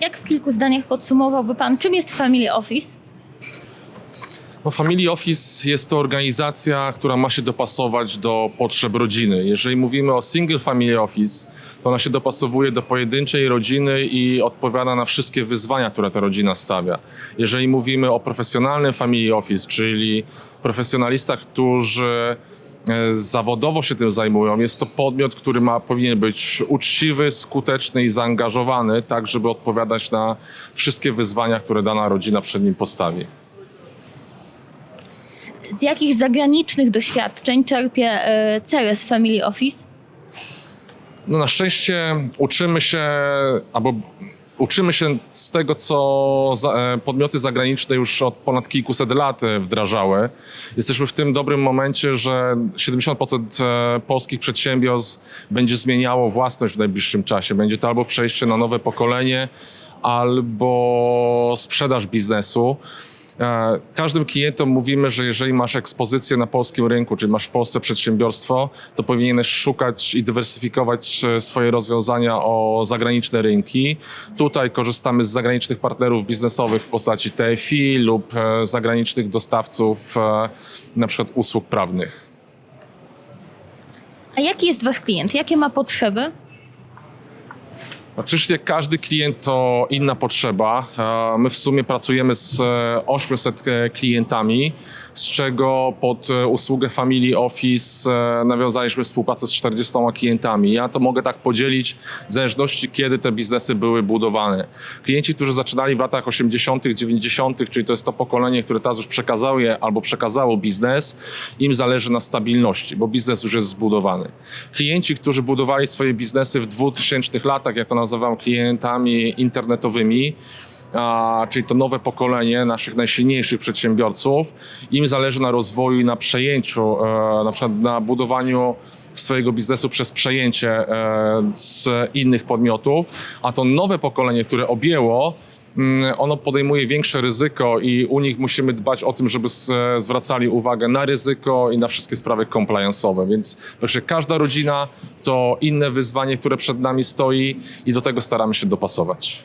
Jak w kilku zdaniach podsumowałby Pan, czym jest Family Office? No, Family Office jest to organizacja, która ma się dopasować do potrzeb rodziny. Jeżeli mówimy o single family office, to ona się dopasowuje do pojedynczej rodziny i odpowiada na wszystkie wyzwania, które ta rodzina stawia. Jeżeli mówimy o profesjonalnym family office, czyli profesjonalistach, którzy zawodowo się tym zajmują, jest to podmiot, który ma, powinien być uczciwy, skuteczny i zaangażowany, tak żeby odpowiadać na wszystkie wyzwania, które dana rodzina przed nim postawi. Z jakich zagranicznych doświadczeń czerpie e, Ceres Family Office? No na szczęście uczymy się, albo uczymy się z tego, co e, podmioty zagraniczne już od ponad kilkuset lat e, wdrażały. Jesteśmy w tym dobrym momencie, że 70% e, polskich przedsiębiorstw będzie zmieniało własność w najbliższym czasie. Będzie to albo przejście na nowe pokolenie, albo sprzedaż biznesu. E, Każdym klientom mówimy, że jeżeli masz ekspozycję na polskim rynku, czyli masz w Polsce przedsiębiorstwo, to powinieneś szukać i dywersyfikować e, swoje rozwiązania o zagraniczne rynki. Tutaj korzystamy z zagranicznych partnerów biznesowych w postaci TFI lub e, zagranicznych dostawców na przykład usług prawnych. A jaki jest Wasz klient? Jakie ma potrzeby? Oczywiście każdy klient to inna potrzeba. E, My w sumie pracujemy z e, 800 klientami, z czego pod e, usługę Family Office e, nawiązaliśmy współpracę z 40 klientami. Ja to mogę tak podzielić w zależności kiedy te biznesy były budowane. Klienci, którzy zaczynali w latach 80., 90., czyli to jest to pokolenie, które teraz już przekazało je albo przekazało biznes, im zależy na stabilności, bo biznes już jest zbudowany. Klienci, którzy budowali swoje biznesy w 2000 latach, jak to nazywam klientami internetowymi, czyli to nowe pokolenie naszych najsilniejszych przedsiębiorców. Im zależy na rozwoju i na przejęciu, e, na przykład na budowaniu swojego biznesu przez przejęcie e, z innych podmiotów, a to nowe pokolenie, które objęło, mm, ono podejmuje większe ryzyko i u nich musimy dbać o tym, żeby s- zwracali uwagę na ryzyko i na wszystkie sprawy compliance'owe. Więc także każda rodzina to inne wyzwanie, które przed nami stoi i do tego staramy się dopasować.